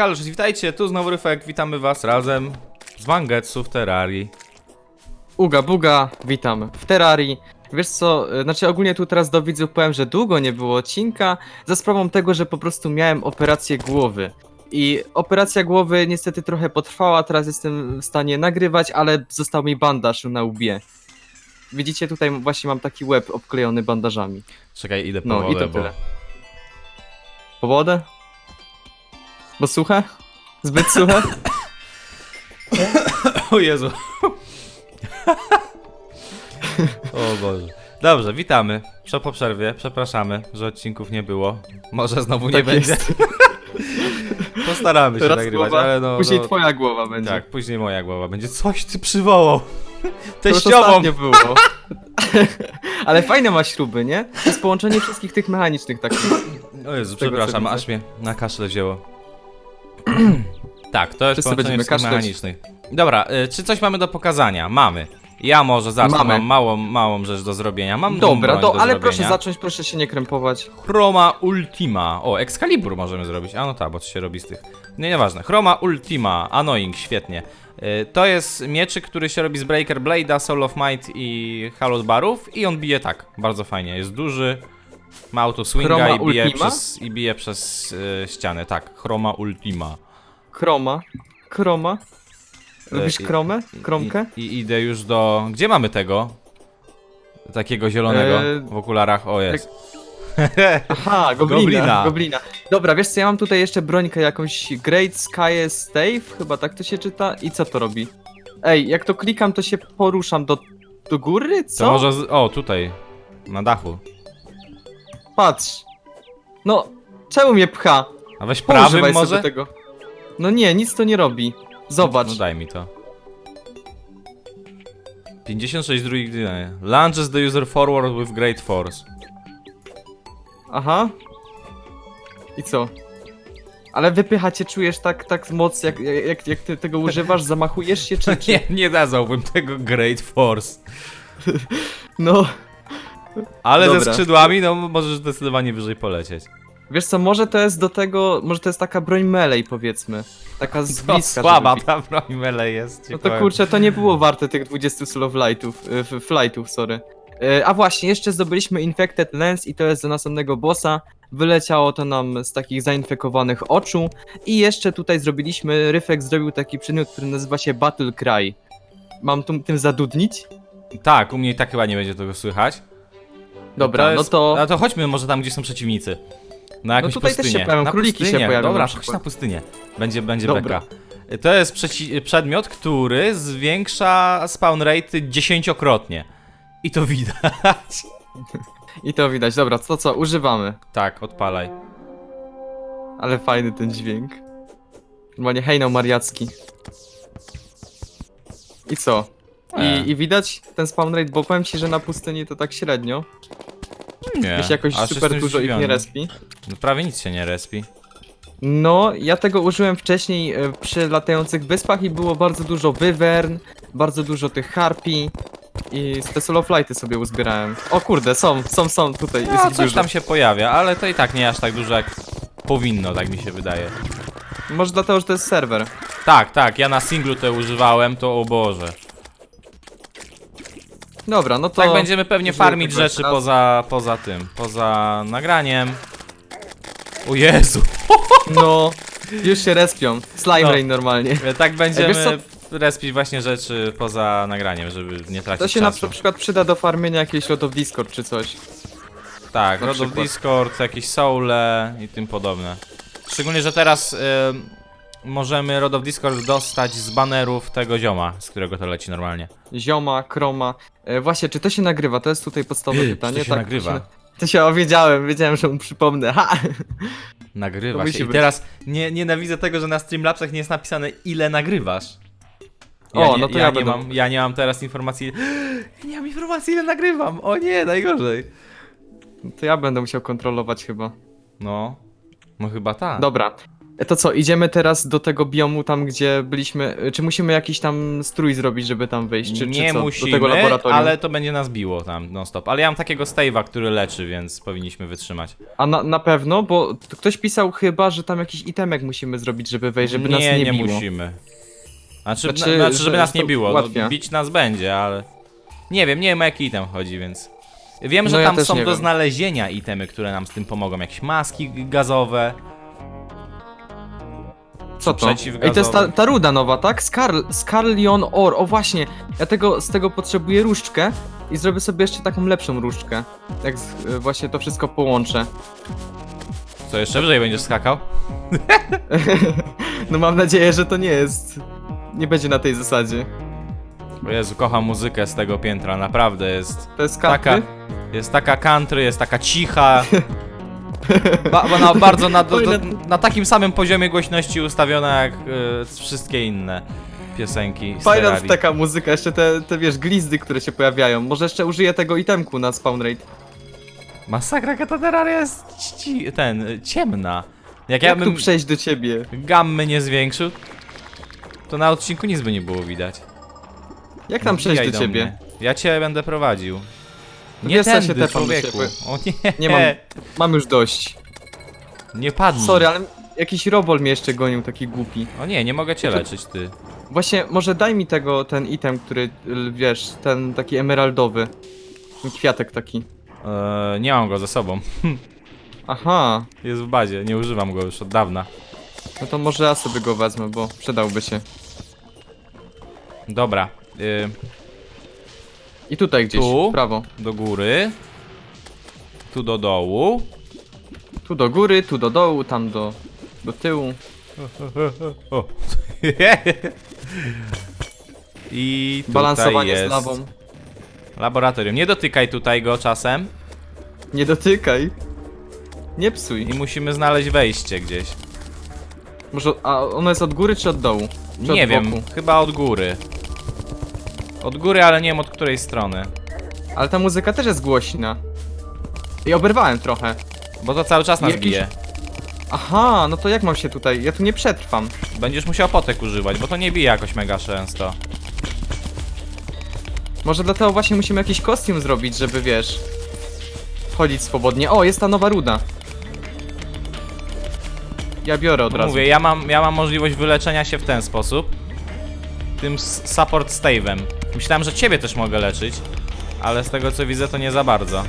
halo, cześć, witajcie, tu znowu Ryfek, witamy was razem z Mangetsu w Terrarii. Uga buga, witam w Terrarii. Wiesz co, y, znaczy ogólnie tu teraz do widzów powiem, że długo nie było odcinka, za sprawą tego, że po prostu miałem operację głowy. I operacja głowy niestety trochę potrwała, teraz jestem w stanie nagrywać, ale został mi bandaż na łbie. Widzicie, tutaj właśnie mam taki łeb obklejony bandażami. Czekaj, idę po No wodę, i to bo... tyle. Po wodę? Bo suche? Zbyt suche? O Jezu. o Boże. Dobrze, witamy. Prze po przerwie, przepraszamy, że odcinków nie było. Może znowu nie Tak będzie. jest. Postaramy się Teraz nagrywać, głowa, ale no... Później no, twoja głowa będzie. Tak, później moja głowa będzie. Coś ty przywołał. To już Teściową. ostatnio było. Ale fajne ma śruby, nie? To jest połączenie wszystkich tych mechanicznych takich. O Jezu, tego, co przepraszam, widzę. aż mnie na kaszle wzięło. tak, to jest Wszyscy połączenie będziemy wszystkich kaszleć. mechanicznych. Dobra, y, czy coś mamy do pokazania? Mamy. Ja może zacznę, Mamy. mam małą, małą rzecz do zrobienia. Mam Dobra, broń do, do ale zrobienia. proszę zacząć, proszę się nie krępować. Chroma Ultima. O, Excalibur możemy zrobić. A no tak, bo to się robi z tych. Nie, nieważne. Chroma Ultima. Annoying, świetnie. Y, To jest mieczyk, który się robi z Breaker Blade'a, Soul of Might i Hallowed Barów i on bije tak, bardzo fajnie. Jest duży, ma auto swinga Chroma i bije, Ultima? przez, i bije przez y, ściany. Tak, Chroma Ultima. Kroma. Kroma. Lubisz i- kromę? Kromkę? I, I idę już do... Gdzie mamy tego? Takiego zielonego Eee, w okularach. O, jest. Aha, goblina, Goblina. goblina. Dobra, wiesz co, ja mam tutaj jeszcze brońkę jakąś Great Sky Stave, chyba tak to się czyta. I co to robi? Ej, jak to klikam, to się poruszam do, do góry? Co? To może... Z... O, tutaj. Na dachu. Patrz. No, czemu mnie pcha? A weź prawym sobie może? tego. No nie, nic to nie robi. Zobacz. No daj mi to. 56 drugi nie. Launches the user forward with great force. Aha. I co? Ale wypycha cię czujesz tak, tak moc, jak, jak, jak ty tego używasz, zamachujesz się, czy... czy... Nie, nie nazwałbym tego great force. No, Ale ze Dobra. skrzydłami, no możesz zdecydowanie wyżej polecieć. wiesz co, może to jest do tego, może to jest taka broń melee, powiedzmy. Taka z bliska, słaba żeby... ta broń melee jest. ci No to powiem. kurczę, to nie było warte tych 20 slow lightów, y, f- flightów, sorry. Y, A właśnie, jeszcze zdobyliśmy Infected Lens i to jest do następnego bossa. Wyleciało to nam z takich zainfekowanych oczu. I jeszcze tutaj zrobiliśmy, Ryfek zrobił taki przedmiot, który nazywa się Battle Cry. Mam tu, tym zadudnić? Tak, u mnie i tak chyba nie będzie tego słychać. Dobra, no to... No to chodźmy może tam, gdzie są przeciwnicy. Na jakąś tutaj też pustynię. się pojawią, na króliki się pustynię. pojawią Dobra, na chodź na pustynię. Będzie, będzie Dobra. beka. To jest przedmiot, który zwiększa spawn rate dziesięciokrotnie. I to widać. I to widać, dobra, to co, używamy. tak, odpalaj. Ale fajny ten dźwięk. Normalnie hejnał mariacki. I co? E. I, I widać ten spawn rate, bo powiem ci, że na pustyni to tak średnio. Nie, Jeśli jakoś aż super jestem dużo ich nie respi. No, prawie nic się nie respi. No, ja tego użyłem wcześniej e, przy latających wyspach i było bardzo dużo wywern, bardzo dużo tych harpi i te solo flighty sobie uzbierałem. O kurde, są, są, są tutaj, jest No, ich coś dużo. tam się pojawia, ale to i tak nie aż tak dużo jak powinno, tak mi się wydaje. Może dlatego, że to jest serwer. Tak, tak, ja na singlu to używałem, to o Boże. Dobra, no to... Tak będziemy pewnie farmić rzeczy poza, poza tym, poza nagraniem. O Jezu! No, już się respią. Slime No. rain normalnie. Tak będziemy wiesz respić właśnie rzeczy poza nagraniem, żeby nie tracić To się na czasu. przykład przyda do farmienia of Discord czy coś. Tak, na Rod of przykład. Discord, jakieś soule i tym podobne. Szczególnie, że teraz możemy Rod of Discord dostać z banerów tego zioma, z którego to leci normalnie. Zioma, kroma. E, właśnie, czy to się nagrywa? To jest tutaj podstawowe pytanie. to się tak, nagrywa? To się, to się o, wiedziałem, wiedziałem, że mu przypomnę. Ha! Nagrywa się. I teraz nie, nienawidzę tego, że na Streamlabsach nie jest napisane ile nagrywasz. O, nie, no to ja, ja nie będę mam, ja nie mam teraz informacji. Nie mam informacji ile nagrywam. O nie, najgorzej. To ja będę musiał kontrolować chyba. No. No chyba tak. Dobra. To co, idziemy teraz do tego biomu tam, gdzie byliśmy, czy musimy jakiś tam strój zrobić, żeby tam wejść, czy, nie czy co? musimy, do tego laboratorium. ale to będzie nas biło tam non stop. Ale ja mam takiego Stave'a, który leczy, więc powinniśmy wytrzymać. A na, na pewno, bo t- ktoś pisał chyba, że tam jakiś itemek musimy zrobić, żeby wejść, żeby nie, nas nie, nie biło. musimy. Znaczy, Znaczy, znaczy, znaczy że żeby nas to nie biło. ułatwia. No, bić nas będzie, ale. Nie wiem, nie wiem o jaki item chodzi, więc. Wiem, że No ja tam też są nie do wiem. znalezienia itemy, które nam z tym pomogą. Jakieś maski gazowe. Co to? przeciwgazowy. Ej, to jest ta, ta ruda nowa, tak? Skarl, Skarlion Or, o właśnie. Ja tego, z tego potrzebuję różdżkę i zrobię sobie jeszcze taką lepszą różdżkę. Jak z, e, właśnie to wszystko połączę. Co jeszcze wyżej będziesz skakał? No mam nadzieję, że to nie jest... Nie będzie na tej zasadzie. O Jezu, kocham muzykę z tego piętra, naprawdę jest. To jest Taka, kapy. jest taka country, jest taka cicha. Ba, ba, na, bardzo na, do, do, na takim samym poziomie głośności ustawiona jak e, wszystkie inne piosenki z Fajna Terrarii. taka muzyka, jeszcze te, te wiesz, glizdy, które się pojawiają. Może jeszcze użyję tego itemku na spawn rate. Masakra jaka ta Terraria jest ci, ten, y, ciemna. Jak, Jak ja tu bym przejść do ciebie? gammy nie zwiększył, to na odcinku nic by nie było widać. Jak tam przejść Wbijaj do ciebie? mnie. Ja cię będę prowadził. Nie Wiesz, co, ja się tędy, tepam do człowieku. ciebie. O nie, Nie mam- Mam już dość. nie padnij. Sorry, ale jakiś robol mnie jeszcze gonił, taki głupi. O nie, nie mogę cię leczyć, ty. Właśnie, może daj mi tego, ten item, który, wiesz, ten taki emeraldowy. Ten kwiatek taki. Eee, nie mam go ze sobą. Aha, Jest w bazie, nie używam go już od dawna. no to może ja sobie go wezmę, bo przydałby się. Dobra, y, I tutaj gdzieś, Tu? w prawo. do góry. Tu do dołu. Tu do góry, tu do dołu, tam do, do tyłu. O. I tutaj Balansowanie jest z lawą. laboratorium. Nie dotykaj tutaj go czasem. Nie dotykaj. Nie psuj. I musimy znaleźć wejście gdzieś. Może, a ono jest od góry czy od dołu? Czy Nie od wiem, boku? chyba od góry. Od góry, ale nie wiem od której strony. Ale ta muzyka też jest głośna. I oberwałem trochę. Bo to cały czas nas Jakiś- bije. Aha, no to jak mam się tutaj? Ja tu nie przetrwam. Będziesz musiał potek używać, bo to nie bije jakoś mega często. Może dlatego właśnie musimy jakiś kostium zrobić, żeby wiesz. Chodzić swobodnie. O, jest ta nowa ruda. Ja biorę od Bo razu. Mówię, ja mam, ja mam możliwość wyleczenia się w ten sposób. Tym s- support stave'em. Myślałem, że ciebie też mogę leczyć, ale z tego co widzę to nie za bardzo.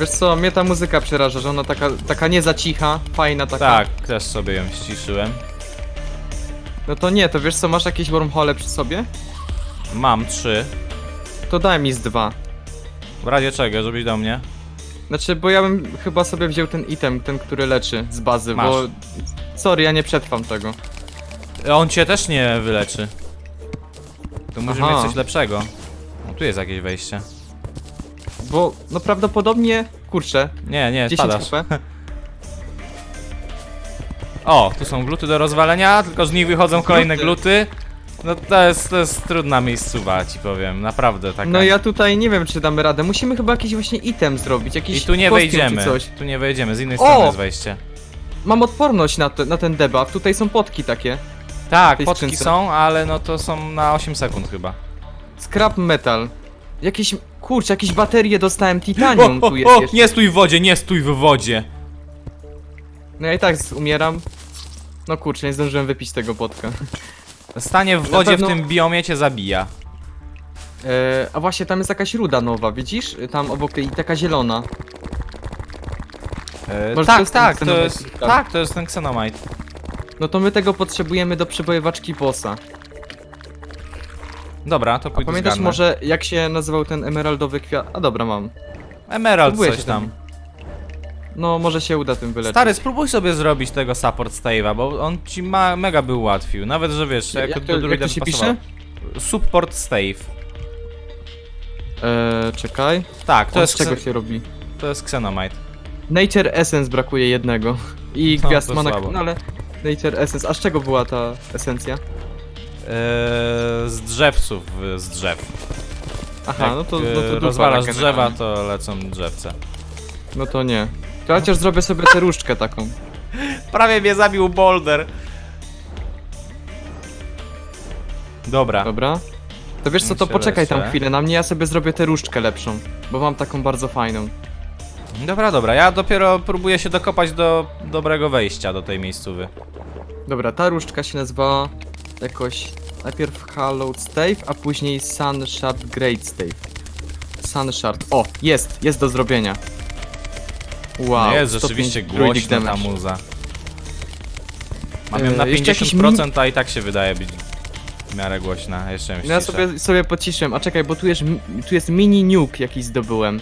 Wiesz co, mnie ta muzyka przeraża, że ona taka, taka nie za cicha, fajna taka. Tak, też sobie ją ściszyłem. No to nie, to wiesz co, masz jakieś wormhole przy sobie? Mam trzy. To daj mi z dwa. W razie czego, żebyś do mnie? Znaczy, bo ja bym chyba sobie wziął ten item, ten, który leczy z bazy, Masz. bo... Sorry, ja nie przetrwam tego. On cię też nie wyleczy. Tu Aha. mieć coś lepszego. O, tu jest jakieś wejście. Bo, no prawdopodobnie, kurczę, Nie, nie, 10 spadasz. HP. O, tu są gluty do rozwalenia, tylko z nich wychodzą kolejne Gluty. gluty. No to jest, to jest trudna miejscowa, ci powiem, naprawdę taka. No ja tutaj nie wiem, czy damy radę. Musimy chyba jakiś właśnie item zrobić, jakiś I tu nie kostium wejdziemy, Czy coś. tu nie wejdziemy, z innej O! strony jest wejście. Mam odporność na, te, na ten debuff, tutaj są potki takie. Tak, tej potki skrzynce. są, ale no to są na 8 sekund chyba. Scrap metal. Jakieś, kurczę, jakieś baterie dostałem, titanium tu jest jeszcze. nie stój w wodzie, nie stój w wodzie. No ja i tak z- umieram. No kurczę, nie zdążyłem wypić tego potka. Stanie w wodzie pewno- w tym biomie cię zabija. E, a właśnie, tam jest jakaś ruda nowa, widzisz? Tam obok i taka zielona. E, Może to tak, jest ten tak, to jest, tak. to jest ten Xenomite. No to my tego potrzebujemy do przebojowaczki bossa. Dobra, to A pójdę pamiętasz zgarnę. może jak się nazywał ten emeraldowy kwiat? A dobra, mam. Emerald Próbuję coś się tam. No, może się uda tym wyleczyć. Stary, spróbuj sobie zrobić tego support stave'a, bo on ci ma, mega by ułatwił. Nawet, że wiesz, Jak jako to- do jak druida to się pisze? Support stave. Eee, czekaj. Tak, to To jest, z czego się robi? to jest Xenomite. Nature Essence brakuje jednego. I No, gwiazd to mana... słabo. No ale... Nature Essence. A z czego była ta esencja? Eee, z drzewców, z drzew. Aha, Jak no to, no to eee, rozwalasz drzewa, to lecą drzewce. No to nie. To chociaż zrobię sobie tę różdżkę taką. Prawie mnie zabił Boulder. Dobra. Dobra? To wiesz co, to Myślę, poczekaj tam chwilę na mnie, ja sobie zrobię tę różdżkę lepszą. Bo mam taką bardzo fajną. Dobra, dobra. Ja dopiero próbuję się dokopać do dobrego wejścia do tej miejscowy. Dobra, ta różdżka się nazywa jakoś najpierw Hallowed Stave, a później Sun Shard Great Stave. Sun Shard. O, jest, jest do zrobienia. Wow. no jest 105 rzeczywiście druidic głośna ta damage. muza. Mam ją E, na jeszcze jakiś 50%, a i tak się wydaje być w miarę głośna. Jeszcze ją No ja ściszę. sobie, sobie pociszyłem, a czekaj, bo tu jest, tu jest mini nuke jakiś zdobyłem.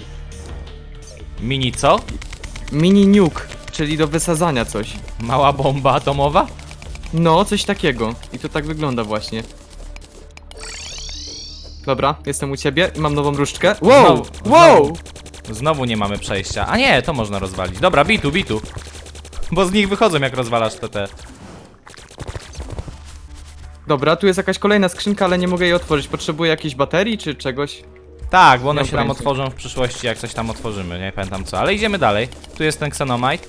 Mini co? Mini nuke, czyli do wysadzania coś. Mała bomba atomowa? No, coś takiego. I to tak wygląda właśnie. Dobra, jestem u ciebie i mam nową różdżkę. Wow! Znowu- wow! znowu. Znowu nie mamy przejścia. A nie, to można rozwalić. Dobra, bitu, bitu. Bo z nich wychodzą jak rozwalasz te te. Dobra, tu jest jakaś kolejna skrzynka, ale nie mogę jej otworzyć. Potrzebuję jakiejś baterii czy czegoś? Tak, bo one się nam otworzą w przyszłości, jak coś tam otworzymy, nie pamiętam co. Ale idziemy dalej. Tu jest ten Xenomite.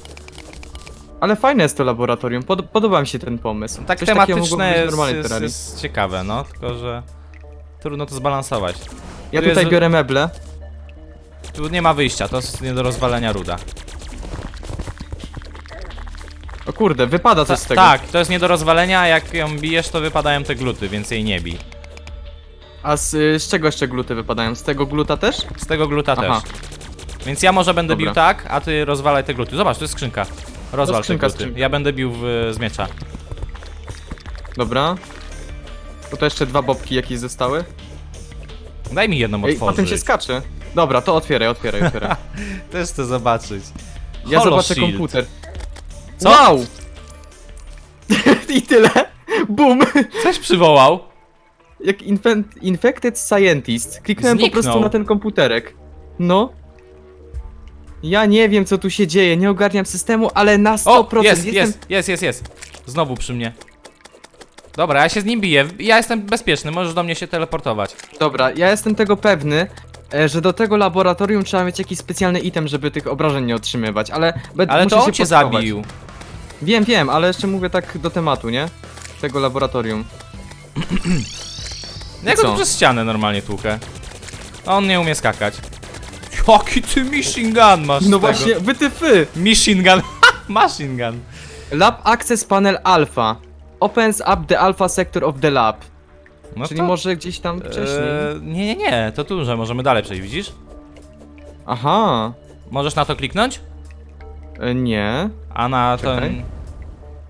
Ale fajne jest to laboratorium, Pod podoba mi się ten pomysł. Tak Coś tematyczne jest, jest, ciekawe, no. Tylko, że trudno to zbalansować. Ja tu tutaj jest- biorę meble. Tu nie ma wyjścia, to jest nie do rozwalenia ruda. O kurde, wypada Ta, coś z tego. tak, to jest nie do rozwalenia, a jak ją bijesz, to wypadają te gluty, więc jej nie bij. A z, y, z czego jeszcze gluty wypadają? Z tego gluta też? Z tego gluta Aha. też. Więc ja może będę Dobra. bił tak, a ty rozwalaj te gluty. Zobacz, to jest skrzynka. Rozwal skrzynka, te gluty. skrzynka. Ja będę bił w, z miecza. Dobra. Tutaj jeszcze dwa bobki jakieś zostały. Daj mi jedną Ej, potem się otworzyć. skacze. Dobra, to otwieraj, otwieraj, otwieraj. Też chcę zobaczyć. Ja Holo zobaczę Shield. komputer. Co? Wow! I tyle. Boom! Coś przywołał. Jak Infected Scientist. Kliknąłem po Zniknął. prostu na ten komputerek. No. Ja nie wiem co tu się dzieje, nie ogarniam systemu, ale na 100% O, jest, jestem... jest, jest, jest, jest. Znowu przy mnie. Dobra, ja się z nim biję. Ja jestem bezpieczny, możesz do mnie się teleportować. Dobra, ja jestem tego pewny, e, że do tego laboratorium trzeba mieć jakiś specjalny item, żeby tych obrażeń nie otrzymywać, ale... be- Ale muszę to on się cię zabił. Wiem, wiem, ale jeszcze mówię tak do tematu, nie? Tego laboratorium. Ja co? go tu przez ścianę normalnie tłukę. A on nie umie skakać. Jaki ty machine gun masz z No tego. właśnie, wytyfy! Machine gun. machine gun. Lab Access Panel Alpha. Opens up the alpha sector of the lab. No Czyli to, może gdzieś tam wcześniej. Eee, nie, nie, nie, to tu, że możemy dalej przejść, widzisz? Aha. Możesz na to kliknąć? E, nie. A na Czekaj. ten...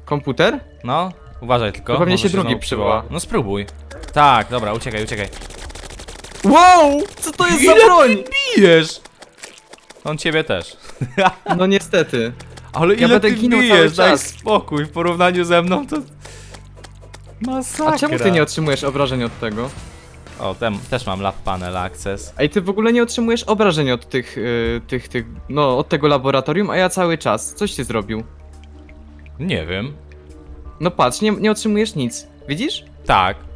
Komputer? No, uważaj tylko. To pewnie może się drugi znowu przywoła. No spróbuj. Tak, dobra, uciekaj, uciekaj. Wow! Co to jest Ile za broń? Bijesz! On ciebie też. No niestety. Ale Ja ile będę ty ginął cały bijesz, daj czas. spokój, w porównaniu ze mną to... Masakra. A czemu ty nie otrzymujesz obrażeń od tego? O, tem, też mam lab panel access. Ej, ty w ogóle nie otrzymujesz obrażeń od tych, y, tych, tych, no, od tego laboratorium, a ja cały czas. Coś ty zrobił? Nie wiem. No patrz, nie, nie otrzymujesz nic. Widzisz? Tak.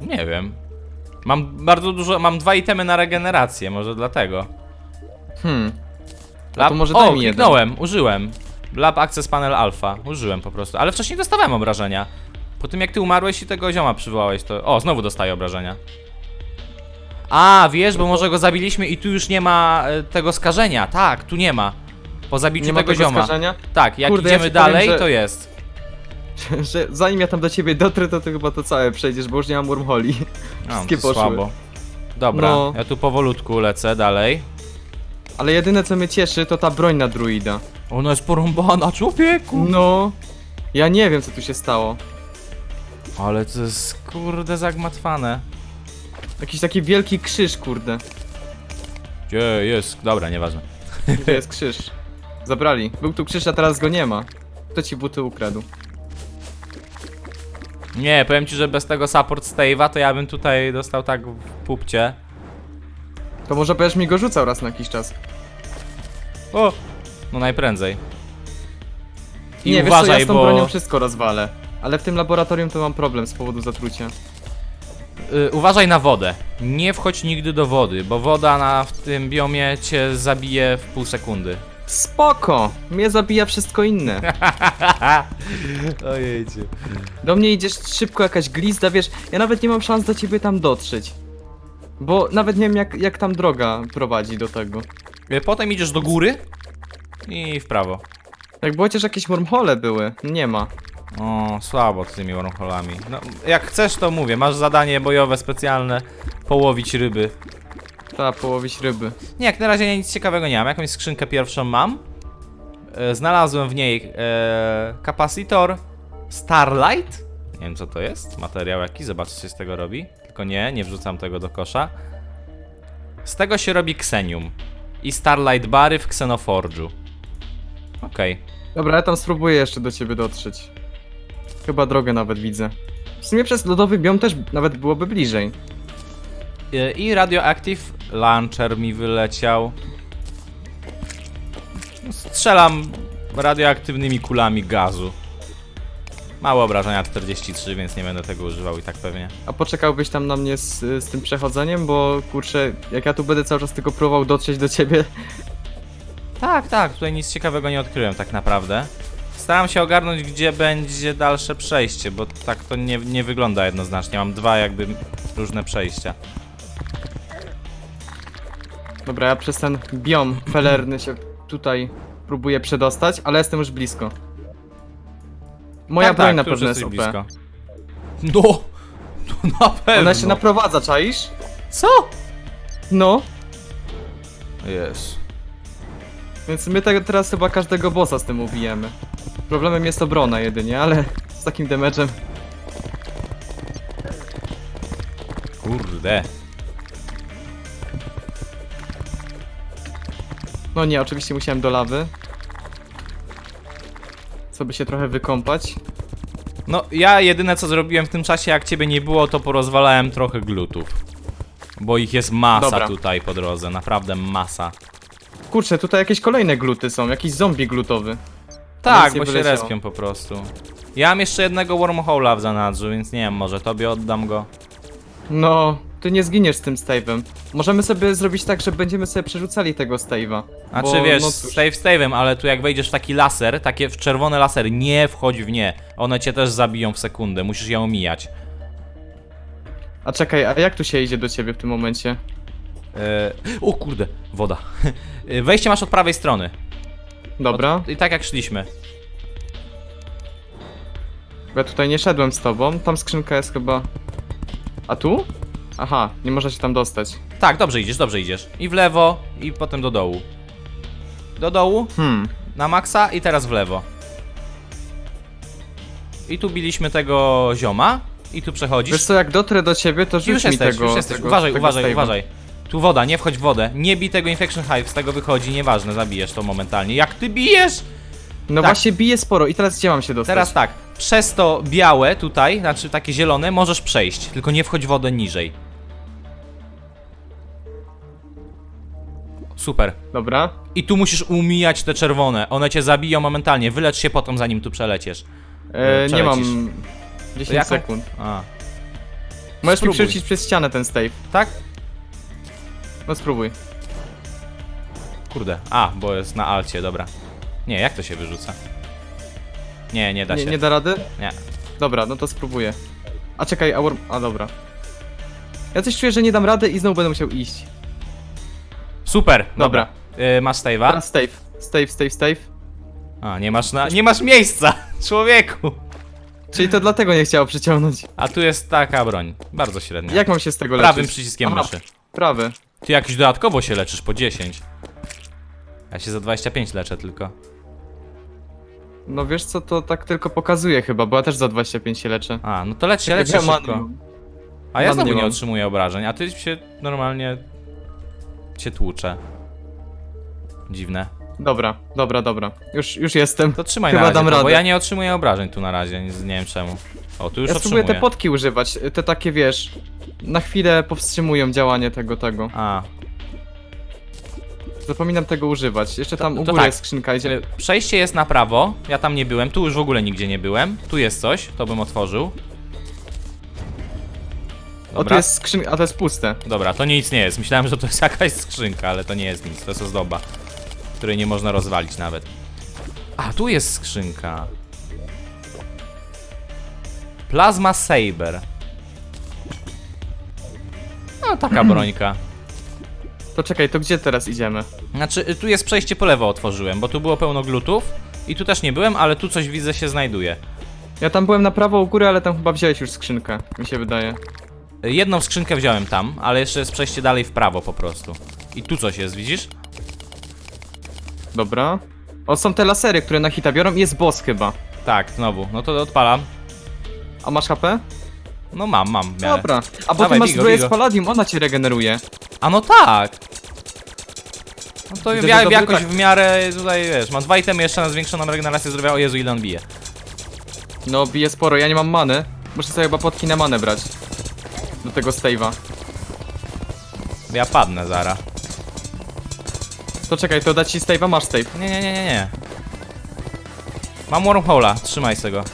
Nie wiem. Mam bardzo dużo, mam dwa itemy na regenerację, może dlatego. Hmm. A Lab... to może o, daj mi jeden. kliknąłem, użyłem. Lab Access Panel Alpha, użyłem po prostu. Ale wcześniej dostawałem obrażenia. Po tym jak ty umarłeś i tego zioma przywołałeś, to... O, znowu dostaję obrażenia. A, wiesz, bo może go zabiliśmy i tu już nie ma e, tego skażenia. Tak, tu nie ma. Po zabiciu Nie ma tego, tego zioma. skażenia? Tak, jak Kurde, ja idziemy powiem, dalej, że- to jest. że zanim ja tam do ciebie dotrę, to ty chyba to całe przejdziesz, bo już nie mam wormholi. No, Wszystkie to poszły. słabo. Dobra, No. ja tu powolutku lecę dalej. Ale jedyne co mnie cieszy, to ta broń na druida. Ona jest porąbana, człowieku! No. Ja nie wiem co tu się stało. Ale to jest kurde zagmatwane. Jakiś taki wielki krzyż, kurde. Gdzie jest? Dobra, nieważne. Gdzie jest krzyż? Zabrali. Był tu krzyż, a teraz go nie ma. Kto ci buty ukradł? Nie, powiem ci, że bez tego support stave'a to ja bym tutaj dostał tak w pupcie. To może będziesz mi go rzucał raz na jakiś czas. O! No najprędzej. I nie, wiesz co, uważaj, ja z tą bo bronią wszystko rozwalę. Ale w tym laboratorium to mam problem z powodu zatrucia. y, uważaj na wodę. Nie wchodź nigdy do wody, bo woda na w tym biomie cię zabije w pół sekundy. Spoko! Mnie zabija wszystko inne. Ojejcie. Do mnie idziesz szybko jakaś glizda, wiesz, ja nawet nie mam szans do ciebie tam dotrzeć. Bo nawet nie wiem jak, jak tam droga prowadzi do tego. E, Potem idziesz do góry i w prawo. Jakby chociaż jakieś wormhole były, nie ma. O, słabo z tymi wormholami. No, jak chcesz, to mówię. Masz zadanie bojowe specjalne. Połowić ryby. Ta, połowić ryby. Nie, jak na razie ja nic ciekawego nie mam. Jakąś skrzynkę pierwszą mam. E, znalazłem w niej e, kapacitor Starlight. Nie wiem co to jest. Materiał jaki. Zobaczcie, co się z tego robi. Tylko nie, nie wrzucam tego do kosza. Z tego się robi Xenium. I Starlight Bary w Xenoforge'u. Okej. Dobra, ja tam spróbuję jeszcze do ciebie dotrzeć. Chyba drogę nawet widzę. W sumie przez lodowy biom też nawet byłoby bliżej. E, I Radioactive Launcher mi wyleciał. Strzelam radioaktywnymi kulami gazu. Małe obrażenia 43, więc nie będę tego używał i tak pewnie. A poczekałbyś tam na mnie z, z tym przechodzeniem, bo kurczę, jak ja tu będę cały czas tylko próbował dotrzeć do ciebie. Tak, tak, tutaj nic ciekawego nie odkryłem tak naprawdę. Staram się ogarnąć, gdzie będzie dalsze przejście, bo tak to nie, nie wygląda jednoznacznie. Mam dwa jakby różne przejścia. Dobra, ja przez ten biom felerny się tutaj próbuję przedostać, ale jestem już blisko. Moja tak, broń tak, na tu już pewno jest jesteś OP. blisko. No, to na pewno. Ona się naprowadza, czaisz? Co? No, Jest. więc my tego teraz chyba każdego bossa z tym ubijemy. Problemem jest obrona jedynie, ale z takim damage'em. Kurde. No nie, oczywiście musiałem do lawy. Co by się trochę wykąpać. No, ja jedyne co zrobiłem w tym czasie, jak ciebie nie było, to porozwalałem trochę glutów. Bo ich jest masa Dobra. tutaj po drodze, naprawdę masa. Kurczę, tutaj jakieś kolejne gluty są, jakiś zombie glutowy. Tak, bo się wyleciało. respią po prostu. Ja mam jeszcze jednego wormhole'a w zanadrzu, więc nie wiem, może tobie oddam go. No, ty nie zginiesz z tym stave'em. Możemy sobie zrobić tak, że będziemy sobie przerzucali tego stave'a. Znaczy bo, wiesz, no cóż. stave'em, ale tu jak wejdziesz w taki laser, takie w czerwone lasery, nie wchodź w nie. One cię też zabiją w sekundę, musisz je omijać. A czekaj, a jak tu się idzie do ciebie w tym momencie? E, o kurde, woda. E, Wejście masz od prawej strony. Dobra, I tak jak szliśmy. bo ja tutaj nie szedłem z tobą, tam skrzynka jest chyba... A tu? Aha, nie można się tam dostać. Tak, dobrze idziesz, dobrze idziesz. I w lewo, i potem do dołu. Do dołu, Hmm, na maksa i teraz w lewo. I tu biliśmy tego zioma. I tu przechodzisz. wiesz co, jak dotrę do ciebie, to rzuć już mi jesteś, tego... już jesteś. tego uważaj, tego uważaj, uważaj. Tu woda, nie wchodź w wodę. Nie bij tego Infection Hive, z tego wychodzi, nieważne, zabijesz to momentalnie. Jak ty bijesz? No Tak. właśnie bije sporo i teraz gdzie mam się dostać? Teraz tak, przez to białe tutaj, znaczy takie zielone, możesz przejść, tylko nie wchodź w wodę niżej. Super. Dobra. I tu musisz umijać te czerwone. One cię zabiją momentalnie. Wylecz się potem, zanim tu przeleciesz. E, nie przelecisz. mam... 10 jaką- sekund. A. Możesz mi Spróbuj. przerzucić przez ścianę ten stave. Tak? No spróbuj. Kurde. A, bo jest na alcie, dobra. Nie, jak to się wyrzuca? Nie, nie da Nie, się. nie da rady? Nie. Dobra, no to spróbuję. A czekaj, a, worm... a dobra. Ja coś czuję, że nie dam rady i znowu będę musiał iść. Super, dobra. Y, masz save'a? Teraz stave. Stave, stave, stave. A, nie masz na... Nie masz miejsca, człowieku! Czyli to dlatego nie chciało przyciągnąć. A tu jest taka broń. Bardzo średnia. Jak mam się z tego leczyć? Prawym przyciskiem Aha, myszy. Prawy. Ty jakiś dodatkowo się leczysz po 10. Ja się za 25 leczę tylko. No wiesz co, to tak tylko pokazuje chyba, bo ja też za 25 się leczę. A, no to lecz się, lecz się Ja szybko. mam. A ja many znowu nie nie mam. otrzymuję obrażeń, a ty się normalnie... cię tłucze. Dziwne. Dobra, dobra, dobra. Już, już jestem. To trzymaj Chyba na razie, dam to, bo radę. ja nie otrzymuję obrażeń tu na razie, nie, nie wiem czemu. O, tu już Ja spróbuję otrzymuję. te potki używać, te takie wiesz, na chwilę powstrzymują działanie tego, tego. A, Zapominam tego używać. Jeszcze tam to u góry tak. jest skrzynka, idzie. przejście jest na prawo, ja tam nie byłem, tu już w ogóle nigdzie nie byłem. Tu jest coś, to bym otworzył. O, tu Dobra, jest skrzynka, a to jest puste. dobra, to nic nie jest. Myślałem, że to jest jakaś skrzynka, ale to nie jest nic, to jest ozdoba. której nie można rozwalić nawet. A, tu jest skrzynka. Plasma Saber. No, taka brońka. To czekaj, to gdzie teraz idziemy? Znaczy, y, tu jest przejście po lewo otworzyłem, bo tu było pełno glutów. I tu też nie byłem, ale tu coś widzę się znajduje. Ja tam byłem na prawo u góry, ale tam chyba wziąłeś już skrzynkę, mi się wydaje. Y, Jedną skrzynkę wziąłem tam, ale jeszcze jest przejście dalej w prawo po prostu. I tu coś jest, widzisz? Dobra. O, są te lasery, które na hita biorą jest boss chyba. Tak, znowu. No to odpalam. A masz HP? No mam, mam. w miarę. Dobra. A bo Dawaj, ty masz Bigo, zbroję Bigo. z Palladium, ona cię regeneruje. A no tak! No to Widzę, ja, że dobry jakoś tak. w miarę tutaj wiesz, mam dwa itemy jeszcze na zwiększoną regenerację zdrowia, o Jezu ile on bije. No, bije sporo, ja nie mam many. Muszę sobie chyba potki na manę brać. Do tego stave'a. Ja padnę zara. To czekaj, to dać ci stave'a? Masz stave. Nie, nie, nie, nie, nie. Mam wormhola, trzymaj se go.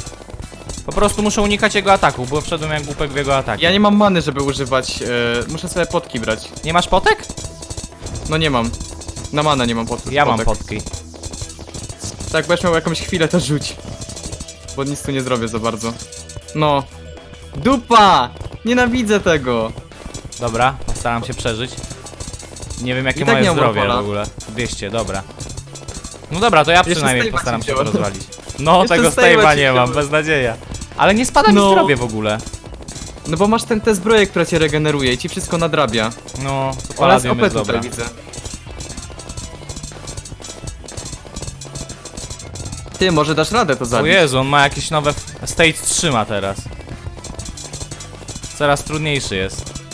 Po prostu muszę unikać jego ataków, bo wszedłem jak głupek w jego ataki. Ja nie mam many, żeby używać. e, muszę sobie potki brać. Nie masz potek? No nie mam. Na manę nie mam pot Ja mam potki. Tak, będziesz miał jakąś chwilę, to rzuć. Bo nic tu nie zrobię za bardzo. No. Dupa! Nienawidzę tego! Dobra, postaram się przeżyć. Nie wiem jakie I tak moje nie mam zdrowie w ogóle. 200, dobra. No dobra, to ja przynajmniej postaram ci się to wziąłem. rozwalić. No, Jeszcze tego ci nie mam, wziąłem. beznadzieja. Ale nie spada mi No. zdrowie w ogóle. No bo masz ten, te zbroje, która cię regeneruje i ci wszystko nadrabia. No, to Oraz Palladium OP jest tutaj dobra. widzę. Ty, może dasz radę to O zabić? Jezu, on ma jakieś nowe... Stage 3 ma teraz. Coraz trudniejszy jest.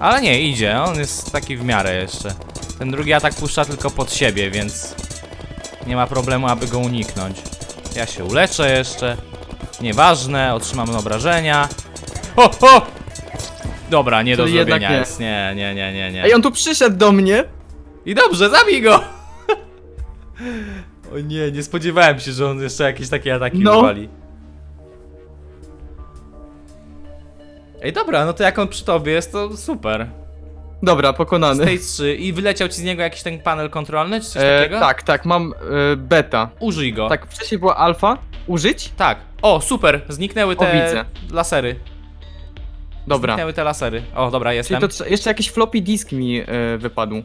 Ale nie, idzie, on jest taki w miarę jeszcze. Ten drugi atak puszcza tylko pod siebie, więc nie ma problemu, aby go uniknąć. Ja się uleczę jeszcze. Nieważne, otrzymam obrażenia. Ho, ho! Dobra, nie do Czyli jednak zrobienia nie. jest. Nie, nie, nie, nie, nie. Ej, on tu przyszedł do mnie! I dobrze, zabij go! O nie, nie spodziewałem się, że on jeszcze jakieś takie ataki No. wywali. Ej, dobra, no to jak on przy tobie jest, to super. Dobra, pokonany. Stage 3 i wyleciał ci z niego jakiś ten panel kontrolny, czy coś E, takiego? tak, tak, mam e, beta. Użyj go. Tak, wcześniej była alfa. Użyć? Tak. O, super, zniknęły O, te widzę. lasery. Dobra. Zniknęły te lasery. O, dobra, Czyli jestem. to trze- jeszcze jakiś floppy disk mi e, wypadł.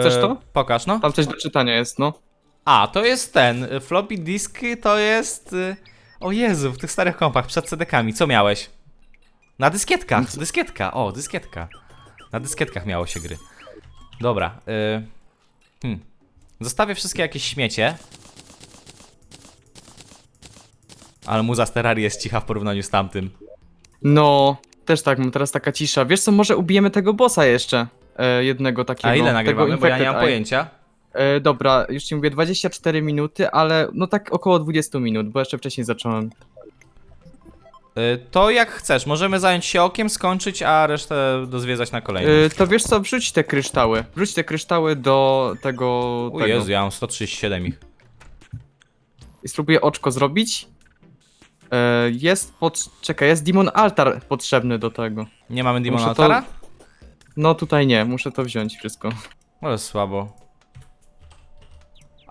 chcesz to? Pokaż, no. Tam coś do czytania jest, no. A, to jest ten. y, Floppy disk to jest. y, O Jezu, w tych starych kompach przed CD-kami. Co miałeś? Na dyskietkach. Dyskietka. O, dyskietka. Na dyskietkach miało się gry. Dobra. Y... Hmm. Zostawię wszystkie jakieś śmiecie. Ale muza z Terrarii jest cicha w porównaniu z tamtym. No, też tak, mam teraz taka cisza. Wiesz co, może ubijemy tego bossa jeszcze. E, jednego takiego. A ile nagrywamy? Bo ja nie mam pojęcia. E, dobra, już ci mówię 24 minuty, ale no tak około 20 minut, bo jeszcze wcześniej zacząłem. Y, To jak chcesz, możemy zająć się okiem, skończyć, a resztę dozwiedzać na kolejnym. E, to wiesz co, wrzuć te kryształy. Wrzuć te kryształy do tego. O tego. Jezu, ja mam 137 ich. I spróbuję oczko zrobić. E, jest pod... Czekaj, jest Demon Altar potrzebny do tego. Nie mamy Demon Muszę to- Altara? No tutaj nie, muszę to wziąć wszystko. To jest słabo.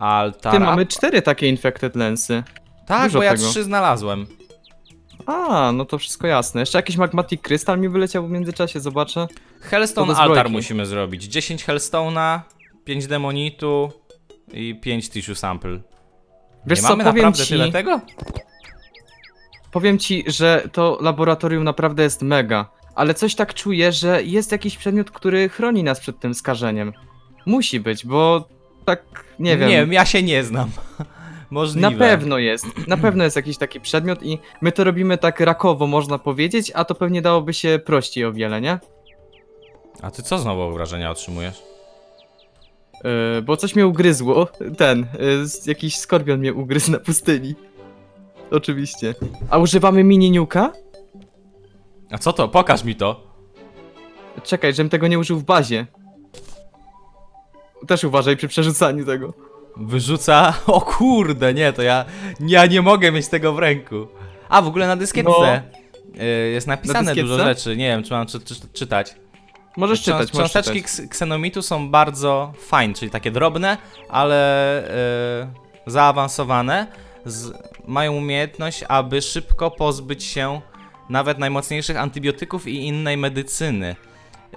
Altar. Ty, mamy cztery takie Infected Lensy. Tak, dużo bo ja tego. trzy znalazłem. A, no to wszystko jasne. Jeszcze jakiś Magmatic Crystal mi wyleciał w międzyczasie, zobaczę. Hellstone do Altar zbrojki. musimy zrobić. 10 Hellstone'a, 5 Demonitu i 5 Tissue Sample. Wiesz Nie co, mamy powiem naprawdę ci, tyle tego? powiem ci, że to laboratorium naprawdę jest mega. Ale coś tak czuję, że jest jakiś przedmiot, który chroni nas przed tym skażeniem. Musi być, bo tak, nie wiem. Nie, ja się nie znam. Możliwe. Na pewno jest. Na pewno jest jakiś taki przedmiot i my to robimy tak rakowo, można powiedzieć, a to pewnie dałoby się prościej o wiele, nie? A ty co znowu wrażenia otrzymujesz? Yy, bo coś mnie ugryzło. Ten, yy, jakiś skorpion mnie ugryzł na pustyni. Oczywiście. A używamy mini niuka? A co to? Pokaż mi to. Czekaj, żebym tego nie użył w bazie. Też uważaj przy przerzucaniu tego. Wyrzuca. O kurde, nie, to ja. Ja nie mogę mieć tego w ręku. A w ogóle na dyskietce. y, jest napisane dyskietce? dużo rzeczy. Nie wiem, czy mam czy, czy, czytać. Możesz Książ- czytać, możesz Książeczki czytać. ks- ksenomitu są bardzo fajne, czyli takie drobne, ale y, zaawansowane. Z, mają umiejętność, aby szybko pozbyć się nawet najmocniejszych antybiotyków i innej medycyny.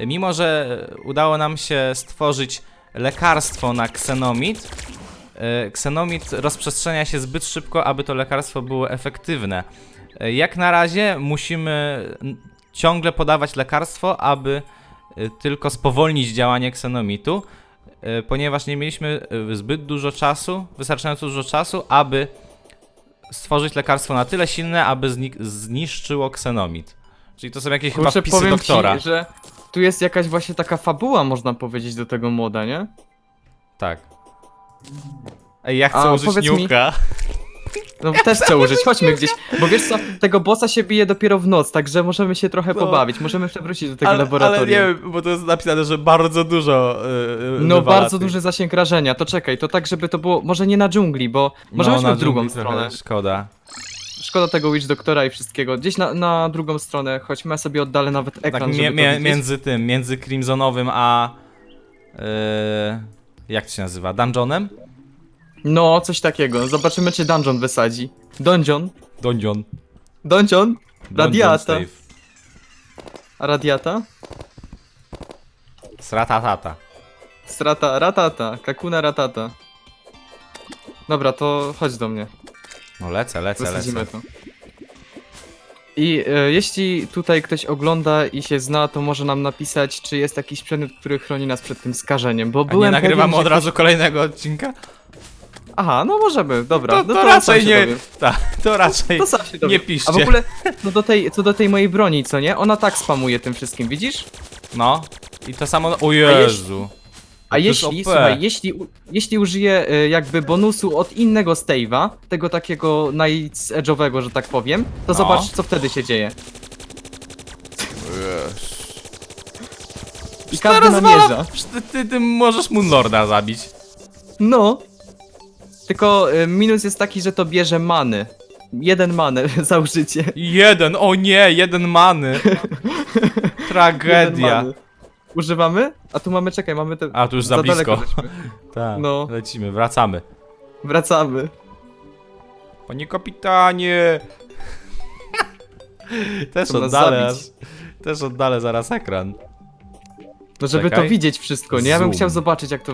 Mimo, że udało nam się stworzyć lekarstwo na ksenomit, y, ksenomit rozprzestrzenia się zbyt szybko, aby to lekarstwo było efektywne. Y, Jak na razie musimy ciągle podawać lekarstwo, aby y, tylko spowolnić działanie ksenomitu, ponieważ nie mieliśmy zbyt dużo czasu, wystarczająco dużo czasu, aby stworzyć lekarstwo na tyle silne, aby zniszczyło ksenomit. Czyli to są jakieś chyba Kurczę, wpisy powiem doktora. ci, że tu jest jakaś właśnie taka fabuła, można powiedzieć, do tego moda, nie? Tak. Ej, ja chcę A, użyć powiedz mi- niuka. No też chcę użyć, chodźmy gdzieś. Bo wiesz co, tego bossa się bije dopiero w noc, także możemy się trochę No. pobawić, możemy przewrócić do tego Ale, ale laboratorium. nie wiem, bo to jest napisane, że bardzo dużo. Yy, No bardzo duży zasięg rażenia, to czekaj, to tak żeby to było, może nie na dżungli, bo możemy iść w drugą stronę. Szkoda. Szkoda tego Witch Doktora i wszystkiego. Gdzieś na, na drugą stronę, chodźmy, ja sobie oddalę nawet ekran, Tak żeby to widzieć. między tym, między Crimsonowym a. Yy, jak to się nazywa? Dungeonem? No, coś takiego, zobaczymy czy dungeon wysadzi. Dungeon, Dungeon. dungeon, Radiata. A radiata? Sratatata. Strata, ratata, kakuna ratata. Dobra, to chodź do mnie. No lecę, lecę, lecę. to. I e, jeśli tutaj ktoś ogląda i się zna, to może nam napisać, czy jest jakiś przedmiot, który chroni nas przed tym skażeniem, bo A byłem nie nagrywamy pewien, od że... razu kolejnego odcinka? Aha, no możemy, dobra. To, no to sam raczej się nie. dowiem. Ta, to raczej. To sam się dowiem. nie piszcie. A w ogóle, no do tej, co do tej mojej broni, co nie? Ona tak spamuje tym wszystkim, widzisz? No. I to samo. O Jezu. A To jest jeśli, OP. słuchaj, jeśli, u- jeśli użyję y, jakby bonusu od innego Stave'a, tego takiego night-edge'owego, że tak powiem, to No. zobacz, co wtedy się dzieje. I każdy Teraz namierza. wala- Ty, ty, ty możesz Moonlorda zabić. No. Tylko y, minus jest taki, że to bierze many. Jeden manę za użycie. Jeden, o nie, jeden many. Jeden Tragedia. many. Używamy? A tu mamy, czekaj, mamy te... A, tu już za daleko blisko. żeśmy. Tak, No. lecimy, wracamy. Wracamy. Panie kapitanie! Też Chcą nas oddalę, zabić. też oddalę zaraz ekran. No żeby Czekaj. to widzieć wszystko, nie? Ja bym Zoom. chciał zobaczyć jak to...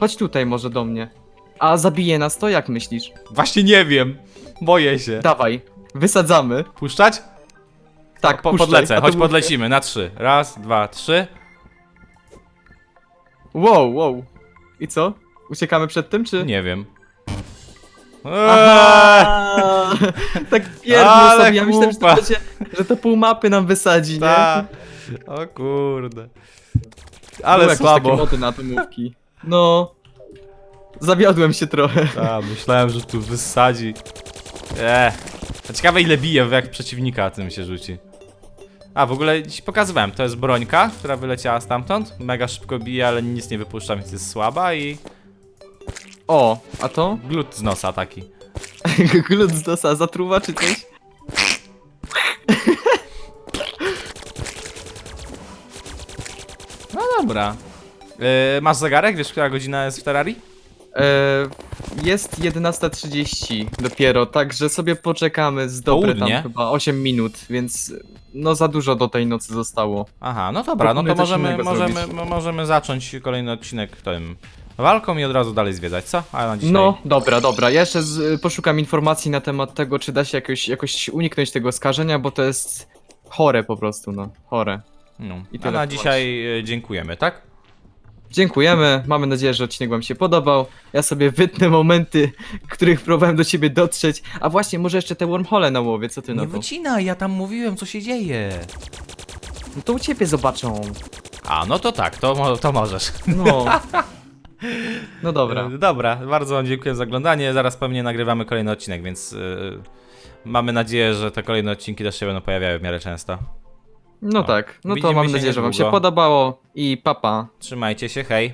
Chodź tutaj może do mnie. A zabije nas to, jak myślisz? Właśnie nie wiem, boję się. Dawaj, wysadzamy. Puszczać? Tak, po, puszczaj. podlecę, A to chodź podlecimy, na trzy. Raz, dwa, trzy. Wow, wow. I co? Uciekamy przed tym, czy? Nie wiem. Eee, Aha! tak pierdol Ale sobie, ja myślałem, że to, kupa. będzie, że to pół mapy nam wysadzi, nie? ta. O kurde. Były Ale jakieś słabo. takie mody na atomówki. No. Zawiodłem się trochę. Ta, myślałem, że tu wysadzi. Eee. A ciekawe ile bije, jak przeciwnika tym się rzuci. A, w ogóle dziś pokazywałem, to jest brońka, która wyleciała stamtąd. Mega szybko bije, ale nic nie wypuszcza, więc jest słaba i O, a to? glut z nosa taki. Glut z nosa zatruwa czy coś? No dobra. Yy, masz zegarek? Wiesz, która godzina jest w Terrarii? E, jest 11.30 dopiero, także sobie poczekamy z dobre Południe. tam chyba 8 minut, więc no za dużo do tej nocy zostało. Aha, no dobra, no to Proponuję coś możemy, innego możemy, zrobić. mo- możemy zacząć kolejny odcinek tym walką i od razu dalej zwiedzać, co? A na dzisiaj... No, dobra, dobra. Ja jeszcze z, poszukam informacji na temat tego, czy da się jakoś, jakoś uniknąć tego skażenia, bo to jest chore po prostu, no. Chore. no. i A tyle na dzisiaj e, dziękujemy, tak? Dziękujemy, mamy nadzieję, że odcinek wam się podobał. Ja sobie wytnę momenty, których próbowałem do ciebie dotrzeć. A właśnie, może jeszcze te wormhole na łowie, co ty na Nie to? wycinaj, ja tam mówiłem, co się dzieje. No to u ciebie zobaczą. A, no to tak, to, mo- to możesz. No. No dobra. E, Dobra, bardzo wam dziękuję za oglądanie. Zaraz pewnie nagrywamy kolejny odcinek, więc e, mamy nadzieję, że te kolejne odcinki też się będą pojawiały w miarę często. No tak. No to Widzimy mam się nadzieję, że wam się niedługo. podobało i papa. Trzymajcie się, hej.